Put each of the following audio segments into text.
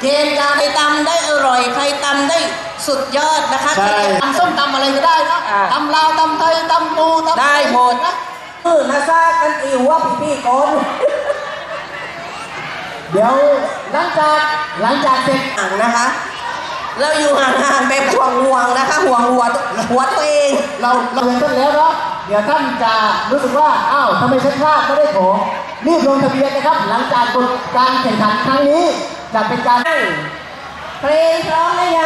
เกณฑ์การใครตำได้อร่อยใครตำได้สุดยอดนะคะใช่ใครจะตำส้มตำอะไรก็ได้นะอ่า ตำลาวตำไทยตำปูตำได้หมดนะมือนะซากันอิวว่าพี่ๆก่อนเดี๋ยวหลังจากหลังจากเสร็จห่างนะคะ เราอยู่ห่างๆแบบห่วงห่วงๆนะคะห่วงหัวหัวตัวเอง เราเราเรียนท่านแล้วเนาะเดี๋ยวท่านจะรู้สึกว่าอ้าวทำไมฉันพลาดไม่ได้ของ รีบลงทะเบียนนะครับ หลังจากกฎการแข่งขันครั้งนี้จะเป็นการเพลงพร้อมหรือยัง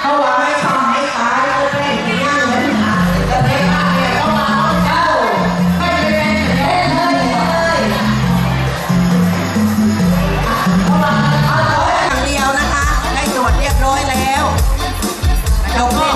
เขาว่าไม่ทำให้ตายก็เป็นอย่างนี้เลยค่ะจะเป็นอะไรเขาว่าเจ้าไม่เป็นเล่นเลยอย่างเดียวนะคะ ได้ตรวจเรียบร้อยแล้วจบเพลงนี้